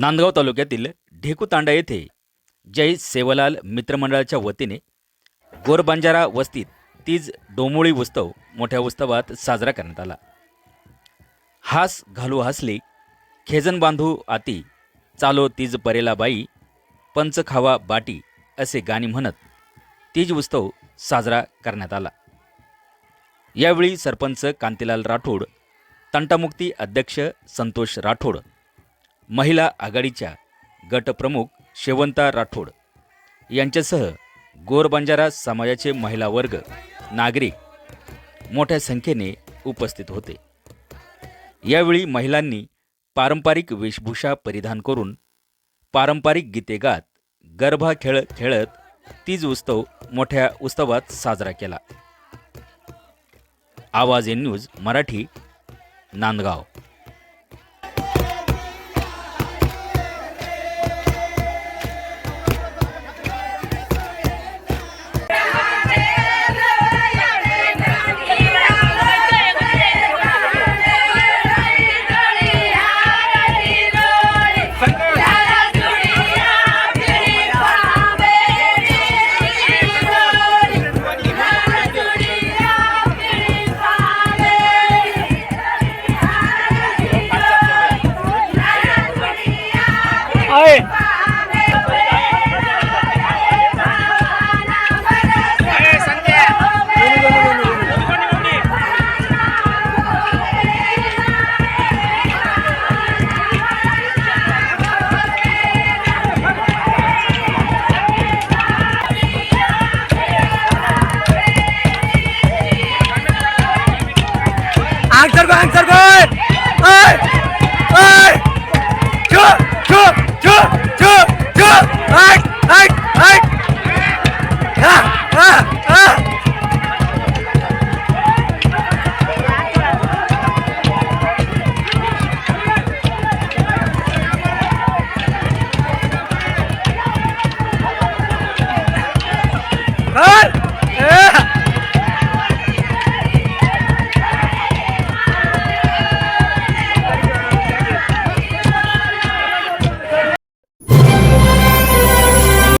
नांदगाव तालुक्यातील ढेकूतांडा येथे जय सेवालाल मित्रमंडळाच्या वतीने गोरबंजारा वस्तीत तीज डोमोळी उत्सव मोठ्या उत्सवात साजरा करण्यात आला. हास घालू हसले खेजन बांधू आती चालो तीज परेला बाई पंच खावा बाटी असे गाणी म्हणत तीज उत्सव साजरा करण्यात आला. यावेळी सरपंच कांतीलाल राठोड तंटामुक्ती अध्यक्ष संतोष राठोड महिला आघाडीच्या गटप्रमुख शेवंता राठोड यांच्यासह गोरबंजारा समाजाचे महिला वर्ग नागरिक मोठ्या संख्येने उपस्थित होते. यावेळी महिलांनी पारंपरिक वेशभूषा परिधान करून पारंपरिक गीते गात गरबा खेळ खेळत तीज उत्सव मोठ्या उत्सवात साजरा केला. आवाज ए न्यूज मराठी नांदगाव. आंग सरको आंग सरको ओय ओय